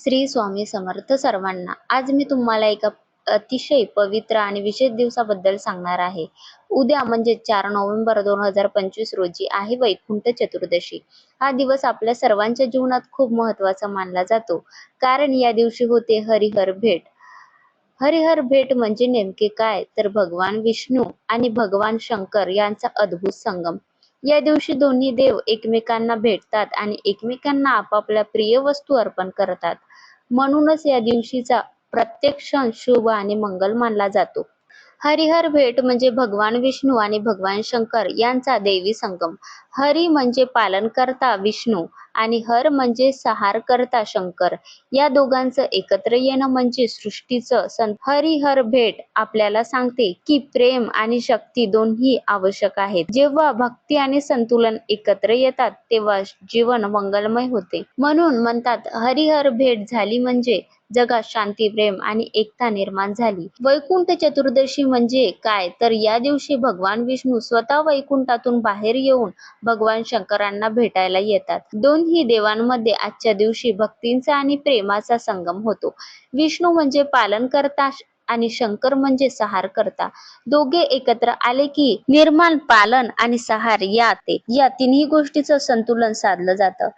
श्री स्वामी समर्थ सर्वांना. आज मी तुम्हाला एका अतिशय पवित्र आणि विशेष दिवसाबद्दल सांगणार आहे. उद्या म्हणजे चार नोव्हेंबर दोन हजार पंचवीस रोजी आहे वैकुंठ चतुर्दशी. हा दिवस आपल्या सर्वांच्या जीवनात खूप महत्त्वाचा मानला जातो. कारण या दिवशी होते हरिहर भेट. हरिहर भेट म्हणजे नेमके काय? तर भगवान विष्णू आणि भगवान शंकर यांचा अद्भुत संगम. या दिवशी दोन्ही देव एकमेकांना भेटतात आणि एकमेकांना आपापल्या प्रिय वस्तू अर्पण करतात. म्हणूनच या दिवशीचा प्रत्येक क्षण शुभ आणि मंगल मानला जातो. हरिहर भेट म्हणजे भगवान विष्णू आणि भगवान शंकर यांचा देवी संगम. हरी म्हणजे पालनकर्ता विष्णू आणि हर म्हणजे सहार करता शंकर. या दोघांचं एकत्र येणं म्हणजे सृष्टीचं संत. हरिहर भेट आपल्याला सांगते की प्रेम आणि शक्ती दोन्ही आवश्यक आहेत. जेव्हा भक्ती आणि संतुलन एकत्र येतात तेव्हा जीवन मंगलमय होते. म्हणून म्हणतात हरिहर भेट झाली म्हणजे जगात शांती प्रेम आणि एकता निर्माण झाली. वैकुंठ चतुर्दशी म्हणजे काय? तर या दिवशी भगवान विष्णू स्वतः वैकुंठातून बाहेर येऊन भगवान शंकरांना भेटायला येतात. दोन्ही देवांमध्ये आजच्या दिवशी भक्तींचा आणि प्रेमाचा संगम होतो. विष्णू म्हणजे पालन करता आणि शंकर म्हणजे सहार करता दोघे एकत्र आले की निर्माण पालन आणि सहार या ते या तिन्ही गोष्टीचं संतुलन साधलं जातं.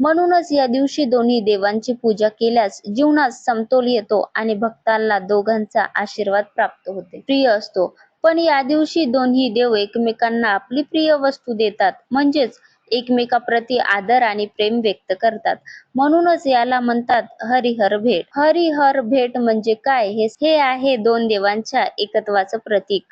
म्हणूनच या दिवशी दोन्ही देवांची पूजा केल्यास जीवनात समतोल येतो आणि भक्तांना दोघांचा आशीर्वाद प्राप्त होते. प्रिय असतो पण या दिवशी दोन्ही देव एकमेकांना आपली प्रिय वस्तू देतात म्हणजेच एकमेकाप्रती आदर आणि प्रेम व्यक्त करतात. म्हणूनच याला म्हणतात हरिहर भेट. हरिहर भेट म्हणजे काय? हे हे आहे दोन देवांच्या एकत्वाचं प्रतीक.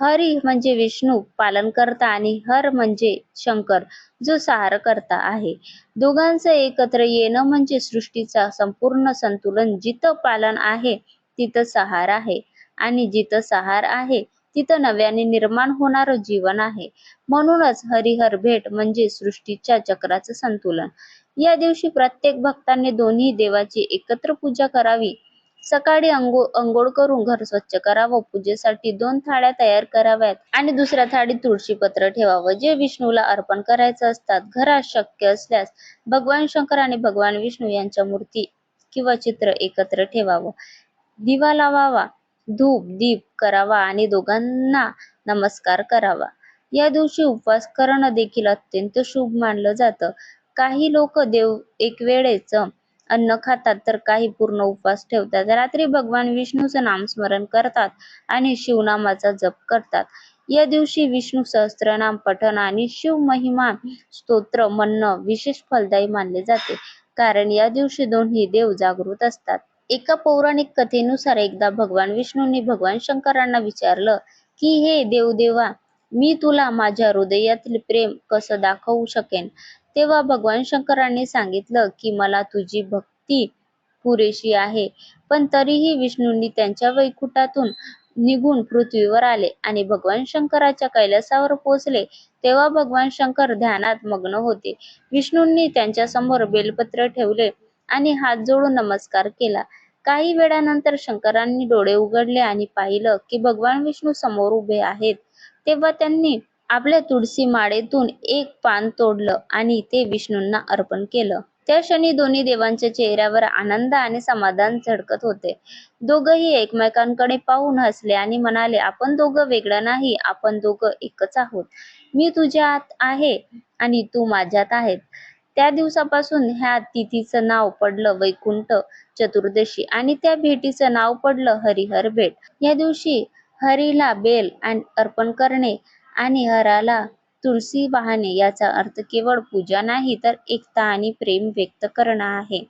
हरी म्हणजे विष्णू पालनकर्ता आणि हर म्हणजे शंकर जो सहारकर्ता आहे. दोघांचं एकत्र येणं म्हणजे सृष्टीचा संपूर्ण संतुलन. जिथं पालन आहे तिथं सहार आहे. आणि जिथं सहार आहे तिथं नव्याने निर्माण होणारं जीवन आहे. म्हणूनच हरिहर भेट म्हणजे सृष्टीच्या चक्राचं संतुलन. या दिवशी प्रत्येक भक्ताने दोन्ही देवाची एकत्र पूजा करावी. सकाळी अंघोळ अंघोळ करून घर स्वच्छ करावं पूजेसाठी दोन थाळ्या तयार कराव्यात आणि दुसऱ्या थाळीत तुळशी पत्र ठेवावं. जे विष्णूला अर्पण करायचं असतात घरात शक्य असल्यास भगवान शंकर आणि भगवान विष्णू यांच्या मूर्ती किंवा चित्र एकत्र ठेवावं. दिवा लावावा धूप दीप करावा आणि दोघांना नमस्कार करावा. या दिवशी उपवास करणं देखील अत्यंत शुभ मानलं जातं. काही लोक देव एक वेळेच अन्न खातात तर काही पूर्ण उपवास ठेवतात. रात्री भगवान विष्णूचं नामस्मरण करतात आणि शिवनामाचा जप करतात. या दिवशी विष्णू सहस्त्रनाम पठण आणि शिव महिमा स्तोत्र म्हणणं विशेष फलदायी मानले जाते. कारण या दिवशी दोन्ही देव जागृत असतात. एका पौराणिक कथेनुसार एकदा भगवान विष्णूंनी भगवान शंकरांना विचारलं की हे देवदेवा मी तुला माझ्या हृदयातील प्रेम कसं दाखवू शकेन? तेव्हा भगवान शंकरांनी सांगितलं की मला तुझी भक्ती पुरेशी आहे. पण तरीही विष्णूंनी त्यांच्या वैकुटातून निघून पृथ्वीवर आले आणि भगवान शंकराच्या कैलासावर पोहोचले. तेव्हा भगवान शंकर ध्यानात मग्न होते. विष्णूंनी त्यांच्यासमोर बेलपत्र ठेवले आणि हात जोडून नमस्कार केला. काही वेळानंतर शंकरांनी डोळे उघडले आणि पाहिलं की भगवान विष्णू समोर उभे आहेत. तेव्हा त्यांनी आपल्या तुळशी माळेतून एक पान तोडलं आणि ते विष्णूंना अर्पण केलं. त्या क्षणी दोन्ही देवांच्या चेहऱ्यावर आनंद आणि समाधान झळकत होते. दोघंही एकमेकांकडे पाहून हसले आणि म्हणाले आपण दोघं वेगळं नाही आपण दोघं एकच आहोत. मी तुझ्यात आहे आणि तू माझ्यात आहेत. त्या दिवसापासून ह्या तिथीचं नाव पडलं वैकुंठ चतुर्दशी आणि त्या भेटीचं नाव पडलं हरिहर भेट. या दिवशी हरीला बेल अर्पण करणे आणि हराला तुळशी वाहणे याचा अर्थ केवळ पूजा नाही तर एकता आणि प्रेम व्यक्त करणं आहे.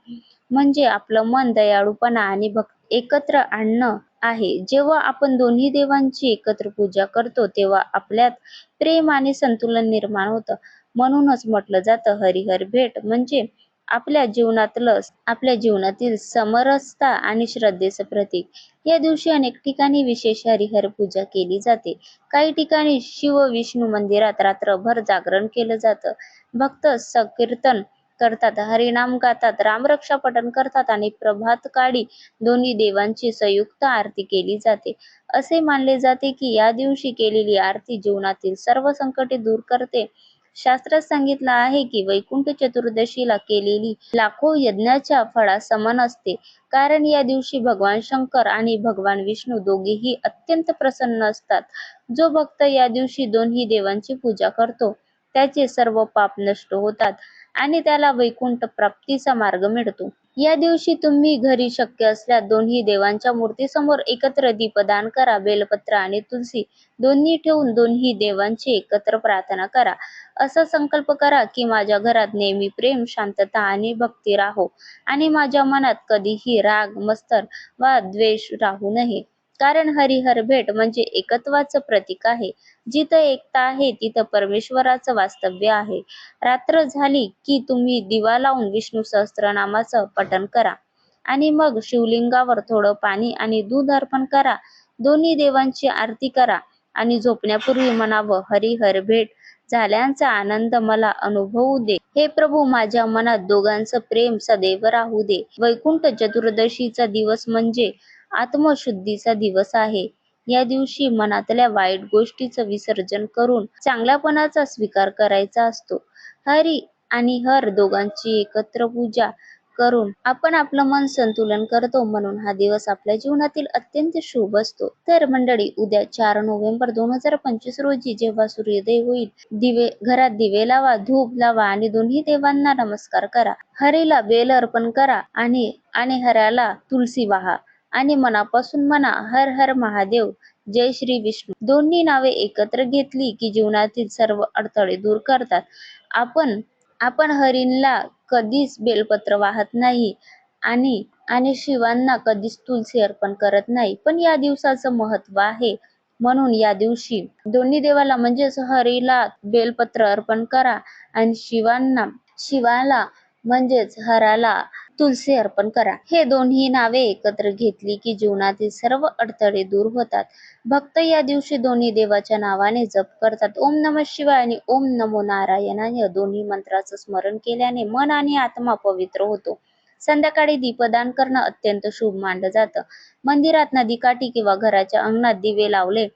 म्हणजे आपलं मन दयाळूपणा आणि भक्त एकत्र आणणं आहे. जेव्हा आपण दोन्ही देवांची एकत्र पूजा करतो तेव्हा आपल्यात प्रेम आणि संतुलन निर्माण होतं. म्हणूनच म्हटलं जातं हरिहर भेट म्हणजे आपल्या जीवनातलं आपल्या जीवनातील समरसता आणि श्रद्धेचं प्रतीक. या दिवशी अनेक ठिकाणी विशेष हरिहर पूजा केली जाते. काही ठिकाणी शिव विष्णू मंदिरात रात्रभर जागरण केलं जातं. भक्त संकीर्तन करतात हरिनाम गातात रामरक्षा पठण करतात आणि प्रभात काळी दोन्ही देवांची संयुक्त आरती केली जाते. असे मानले जाते की या दिवशी केलेली आरती जीवनातील सर्व संकटे दूर करते. शास्त्रात सांगितलं आहे की वैकुंठ चतुर्दशीला केलेली लाखो यज्ञाच्या फळा समान असते. कारण या दिवशी भगवान शंकर आणि भगवान विष्णू दोघेही अत्यंत प्रसन्न असतात. जो भक्त या दिवशी दोन्ही देवांची पूजा करतो त्याचे सर्व पाप नष्ट होतात आणि त्याला वैकुंठ प्राप्तीचा मार्ग मिळतो. या दिवशी तुम्ही घरी शक्य असल्यास दोन्ही देवांच्या मूर्तीसमोर एकत्र दीपदान करा बेलपत्र आणि तुलसी. दोन्ही ठेवून दोन्ही देवांची एकत्र प्रार्थना करा. असा संकल्प करा की माझ्या घरात नेहमी प्रेम शांतता आणि भक्ती राहो आणि माझ्या मनात कधीही राग मस्तर वा द्वेष राहू नये. कारण हरिहर भेट म्हणजे एकत्वाचं प्रतीक आहे. जिथं एकता आहे तिथं परमेश्वराचं वास्तव्य आहे. रात्र झाली की तुम्ही दिवा लावून विष्णू सहस्त्रनामाचं पठण करा. आणि मग शिवलिंगावर थोडं पाणी आणि दूध अर्पण करा. दोन्ही देवांची आरती करा. आणि झोपण्यापूर्वी म्हणावं हरिहर भेट झाल्यांचा आनंद मला अनुभवू दे. हे प्रभू माझ्या मनात दोघांचं प्रेम सदैव राहू दे. वैकुंठ चतुर्दशीचा दिवस म्हणजे आत्मशुद्धीचा दिवस आहे. या दिवशी मनातल्या वाईट गोष्टीचं विसर्जन करून चांगल्यापणाचा स्वीकार करायचा असतो. हरी आणि हर दोघांची एकत्र पूजा करून आपण आपलं मन संतुलन करतो म्हणून हा दिवस आपल्या जीवनातील अत्यंत शुभ असतो. तर मंडळी उद्या चार नोव्हेंबर दोन हजार पंचवीस रोजी जेव्हा सूर्योदय होईल दिवे घरात दिवे लावा धूप लावा आणि दोन्ही देवांना नमस्कार करा. हरीला बेल अर्पण करा आणि आणि हऱ्याला तुलसी वाहा. आणि मनापासून म्हणा हर हर महादेव जय श्री विष्णू. दोन्ही नावे एकत्र घेतली की जीवनातील सर्व अडथळे दूर करतात. आपण आपण हरिणला कधीच बेलपत्र वाहत नाही आणि आणि शिवांना कधीच तुलसी अर्पण करत नाही. पण या दिवसाचं महत्त्व आहे. म्हणून या दिवशी दोन्ही देवाला म्हणजेच हरीला बेलपत्र अर्पण करा आणि शिवांना शिवाला म्हणजेच हराला तुलसी अर्पण करा. हे दोन्ही नावे एकत्र घेतली की जीवनातील सर्व अडथळे दूर होतात. भक्त या दिवशी दोन्ही देवाच्या नावाने जप करतात. ओम नम शिवाय आणि ओम नमो नारायणाय दोन्ही मंत्राचं स्मरण केल्याने मन आणि आत्मा पवित्र होतो. संध्याकाळी दीपदान करणं अत्यंत शुभ मानलं जातं. मंदिरात नदीकाठी किंवा घराच्या अंगणात दिवे लावले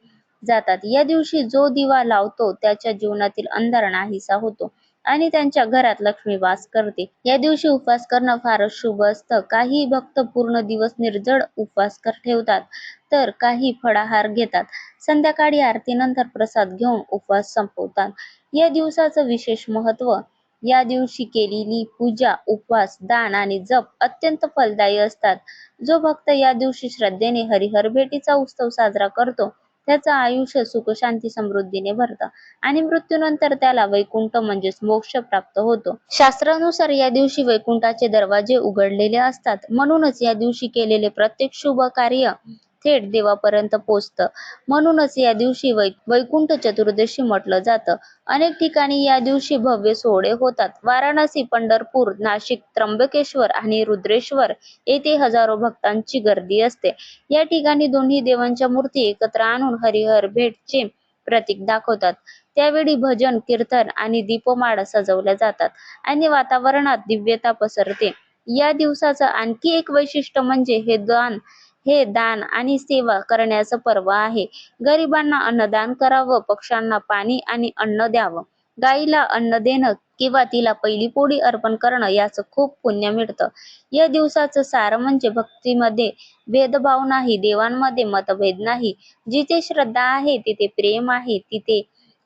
जातात. या दिवशी जो दिवा लावतो त्याच्या जीवनातील अंधार नाहीसा होतो. आणि त्यांच्या घरात लक्ष्मी वास करते. या दिवशी उपवास करणं फारच शुभ असतं. काही भक्त पूर्ण दिवस निर्जळ उपवास कर ठेवतात तर काही फळाहार घेतात. संध्याकाळी आरतीनंतर प्रसाद घेऊन उपवास संपवतात. या दिवसाचं विशेष महत्त्व या दिवशी केलेली पूजा उपवास दान आणि जप अत्यंत फलदायी असतात. जो भक्त या दिवशी श्रद्धेने हरिहर भेटीचा उत्सव साजरा करतो त्याचं आयुष्य सुख शांती समृद्धीने भरतं. आणि मृत्यूनंतर त्याला वैकुंठ म्हणजेच मोक्ष प्राप्त होतो. शास्त्रानुसार या दिवशी वैकुंठाचे दरवाजे उघडलेले असतात. म्हणूनच या दिवशी केलेले प्रत्येक शुभ कार्य थेट देवापर्यंत पोचतं. म्हणूनच या दिवशी वै वैकुंठ चतुर्दशी म्हटलं जातं. अनेक ठिकाणी या दिवशी भव्य सोहळे होतात. वाराणसी पंढरपूर नाशिक त्र्यंबकेश्वर आणि रुद्रेश्वर येथे हजारो भक्तांची गर्दी असते. या ठिकाणी दोन्ही देवांच्या मूर्ती एकत्र आणून हरिहर भेटचे प्रतीक दाखवतात. त्यावेळी भजन कीर्तन आणि दीपमाळ सजवल्या जातात आणि वातावरणात दिव्यता पसरते. या दिवसाचं आणखी एक वैशिष्ट्य म्हणजे हे दान हे दान आणि सेवा करण्याचं पर्व आहे. गरिबांना अन्नदान करावं पक्ष्यांना पाणी आणि अन्न द्यावं. गाईला अन्न देणं किंवा तिला पहिली पोळी अर्पण करणं याचं खूप पुण्य मिळतं. या दिवसाचं सार म्हणजे भक्तीमध्ये भेदभाव नाही देवांमध्ये मतभेद नाही. जिथे श्रद्धा आहे तिथे प्रेम आहे तिथे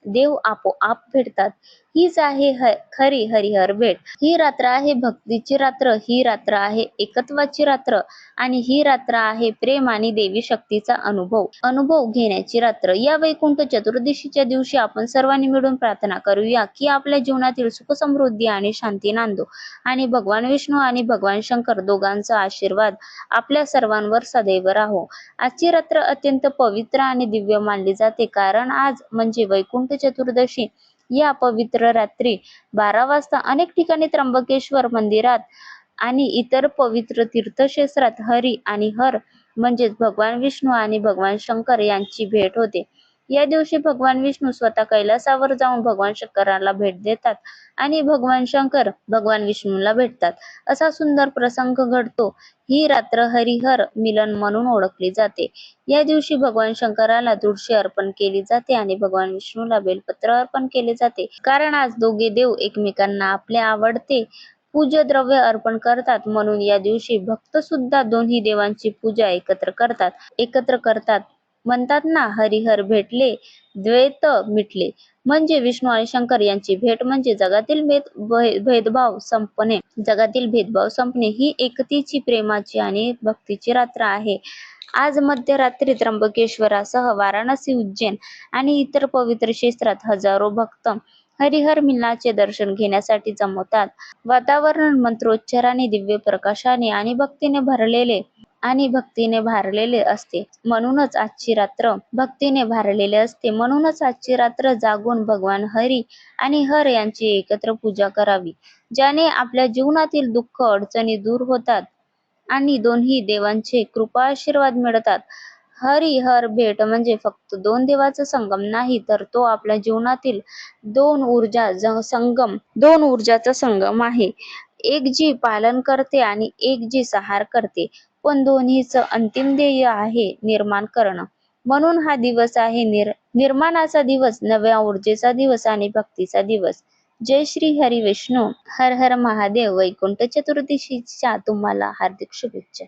देव आपोआप भेटतात. हीच आहे खरी हरिहर भेट. ही रात्र आहे भक्तीची रात्र ही रात्र आहे एकत्वाची रात्र आणि ही रात्र आहे प्रेम आणि देवी शक्तीचा अनुभव. अनुभव घेण्याची रात्र. या वैकुंठ चतुर्दशीच्या दिवशी आपण सर्वांनी मिळून प्रार्थना करूया की आपल्या जीवनातील सुख समृद्धी आणि शांती नांदो आणि भगवान विष्णू आणि भगवान शंकर दोघांचा आशीर्वाद आपल्या सर्वांवर सदैव राहो. आजची रात्र अत्यंत पवित्र आणि दिव्य मानली जाते. कारण आज म्हणजे वैकुंठ चतुर्दशी या पवित्र रात्री बारा वाजता अनेक ठिकाणी त्र्यंबकेश्वर मंदिरात आणि इतर पवित्र तीर्थक्षेत्रात हरी आणि हर म्हणजेच भगवान विष्णू आणि भगवान शंकर यांची भेट होते. या दिवशी भगवान विष्णू स्वतः कैलासावर जाऊन भगवान शंकराला भेट देतात आणि भगवान शंकर भगवान विष्णूला भेटतात. असा सुंदर प्रसंग घडतो. ही रात्र हरिहर मिलन म्हणून ओळखली जाते. या दिवशी भगवान शंकराला तुळशी अर्पण केली जाते आणि भगवान विष्णूला बेलपत्र अर्पण केले जाते. कारण आज दोघे देव एकमेकांना आपले आवडते पूज्य द्रव्य अर्पण करतात. म्हणून या दिवशी भक्त सुद्धा दोन्ही देवांची पूजा एकत्र करतात. एकत्र करतात. म्हणतात ना हरिहर भेटले द्वैत मिटले. म्हणजे विष्णू आणि शंकर यांची भेट म्हणजे जगातील भेदभाव संपणे. जगातील भेदभाव संपणे ही एकतीची प्रेमाची आणि भक्तीची रात्र आहे. आज मध्यरात्री त्र्यंबकेश्वरासह वाराणसी उज्जैन आणि इतर पवित्र क्षेत्रात हजारो भक्त हरिहर मिलनाचे दर्शन घेण्यासाठी जमवतात. वातावरण मंत्रोच्चाराने दिव्य प्रकाशाने आणि भक्तीने भरलेले आणि भक्तीने भारलेले असते. म्हणूनच आजची रात्र भक्तीने भारलेले असते. म्हणूनच आजची रात्र जागून भगवान हरी आणि हर यांची एकत्र पूजा करावी. ज्याने आपल्या जीवनातील दुःख अडचणी दूर होतात आणि दोन्ही देवांचे कृपा आशीर्वाद मिळतात. हरी हर भेट म्हणजे फक्त दोन देवाचा संगम नाही तर तो आपल्या जीवनातील दोन ऊर्जा संगम दोन ऊर्जाचा संगम आहे. एक जी पालन करते आणि एक जी सहार करते. पण दोन्हीचं अंतिम ध्येय आहे निर्माण करणं. म्हणून हा दिवस आहे निर निर्माणाचा दिवस नव्या ऊर्जेचा दिवस आणि भक्तीचा दिवस. जय श्री हरी विष्णू. हर हर महादेव. वैकुंठ चतुर्दशीच्या तुम्हाला हार्दिक शुभेच्छा.